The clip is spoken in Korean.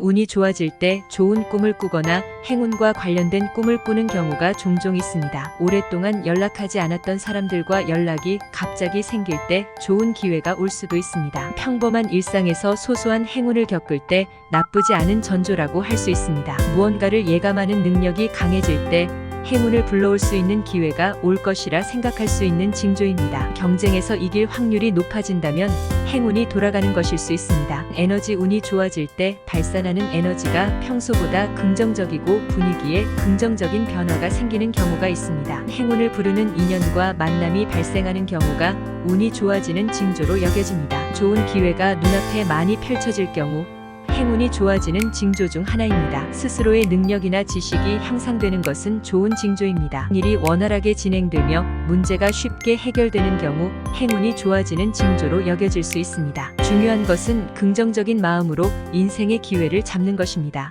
운이 좋아질 때 좋은 꿈을 꾸거나 행운과 관련된 꿈을 꾸는 경우가 종종 있습니다. 오랫동안 연락하지 않았던 사람들과 연락이 갑자기 생길 때 좋은 기회가 올 수도 있습니다. 평범한 일상에서 소소한 행운을 겪을 때 나쁘지 않은 전조라고 할 수 있습니다. 무언가를 예감하는 능력이 강해질 때 행운을 불러올 수 있는 기회가 올 것이라 생각할 수 있는 징조입니다. 경쟁에서 이길 확률이 높아진다면 행운이 돌아가는 것일 수 있습니다. 에너지 운이 좋아질 때 발산하는 에너지가 평소보다 긍정적이고 분위기에 긍정적인 변화가 생기는 경우가 있습니다. 행운을 부르는 인연과 만남이 발생하는 경우가 운이 좋아지는 징조로 여겨집니다. 좋은 기회가 눈앞에 많이 펼쳐질 경우 행운이 좋아지는 징조 중 하나입니다. 스스로의 능력이나 지식이 향상되는 것은 좋은 징조입니다. 일이 원활하게 진행되며 문제가 쉽게 해결되는 경우 행운이 좋아지는 징조로 여겨질 수 있습니다. 중요한 것은 긍정적인 마음으로 인생의 기회를 잡는 것입니다.